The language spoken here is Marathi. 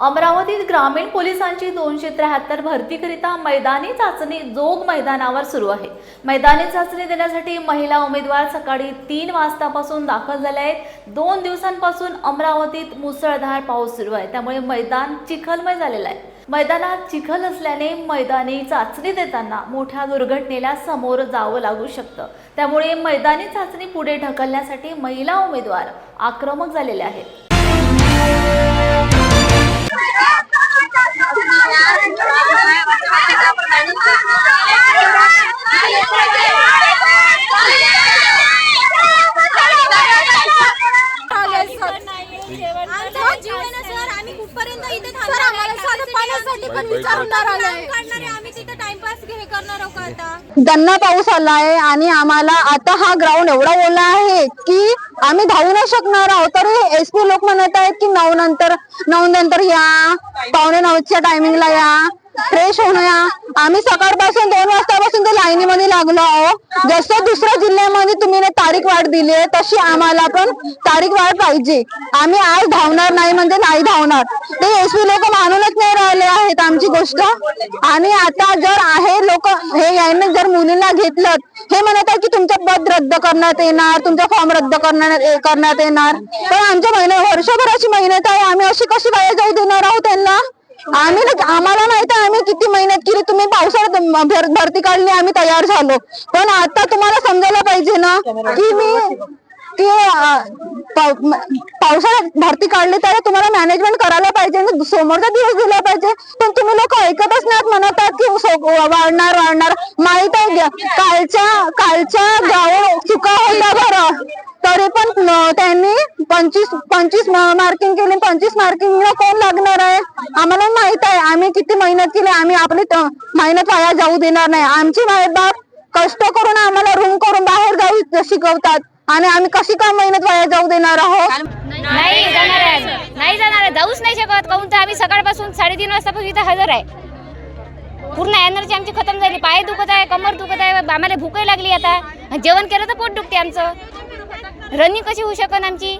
अमरावतीत ग्रामीण पोलिसांची दोनशे त्र्याहत्तर भरतीकरिता मैदानी चाचणी जोग मैदानावर सुरू आहे. मैदानी चाचणी देण्यासाठी महिला उमेदवार सकाळी तीन वाजतापासून दाखल झाले आहेत. दोन दिवसांपासून अमरावतीत मुसळधार पाऊस सुरू आहे. त्यामुळे मैदान चिखलमय झालेलं आहे. मैदानात चिखल असल्याने मैदानी चाचणी देताना मोठ्या दुर्घटनेला समोर जावं लागू शकतं. त्यामुळे मैदानी चाचणी पुढे ढकलण्यासाठी महिला उमेदवार आक्रमक झालेले आहेत. पाण्यासाठी पण विचारून आम्ही तिथे टाइमपास हे करणार आहोत का आता? दन्ना पाऊस आलाय आणि आम्हाला आता हा ग्राउंड एवढा ओला आहे की आम्ही धावू नाही शकणार आहोत. तरी एस पी लोक म्हणत आहेत की नऊ नंतर नऊ नंतर या. पावणे नऊच्या टायमिंगला या. फ्रेश होणं या. आम्ही सकाळपासून दोन वाजतापासून ते लाईनीमध्ये लागलो आहो. जसं दुसऱ्या जिल्ह्यामध्ये तुम्ही तारीख वाढ दिली आहे तशी आम्हाला पण तारीख वाढ पाहिजे. आम्ही आज धावणार नाही ते यशवी लोक मानूनच नाही राहिले आहेत आमची गोष्ट. आणि आता जर आहे लोक हे यांनी जर मुलींना घेतलं हे म्हणत आहे की तुमचं पद रद्द करण्यात येणार तुमचा फॉर्म रद्द करण्यात करण्यात येणार. पण आमच्या महिने वर्षभराची मेहनत आहे आम्ही अशी कशी वाया जाऊ देणार आहोत त्यांना? आम्ही ना- आम्हाला माहीत आहे आम्ही किती मेहनत केली तुम्ही पावसाळ्यात भर- भरती काढली आम्ही तयार झालो. पण आता तुम्हाला समजायला पाहिजे ना की मी की पावसाळ्यात भरती काढली तर तुम्हाला मॅनेजमेंट करायला पाहिजे समोरचा दिवस दिला पाहिजे. पण तुम्ही लोक ऐकतच नाहीत म्हणतात की वाढणार वाढणार. माहीत आहे घ्या. कालच्या कालच्या गाव चुका होता बरं. तरी पण त्यांनी पंचवीस पंचवीस मार्किंग केली. पंचवीस मार्किंगला कोण लागणार आहे? आम्हाला माहीत आहे. आम्ही किती मेहनत केली. आम्ही आपली मेहनत वाया जाऊ देणार नाही. आमची माय बाप कष्ट करून आम्हाला रूम करून बाहेर गावी शिकवतात. आणि आम्ही कशी का मेहनत वाया जाऊ देणार आहोत? नाही जाणार आहे नाही जाणार आहे. जाऊच नाही शकत. काहून तर आम्ही सकाळपासून साडेतीन वाजतापासून इथं हजर आहे. पूर्ण एनर्जी आमची खतम झाली. पाय दुखत आहे कमर दुखत आहे. आम्हाला भूकही लागली आता. जेवण केलं तर पोट दुखते आमचं. रनिंग कशी होऊ शकन आमची?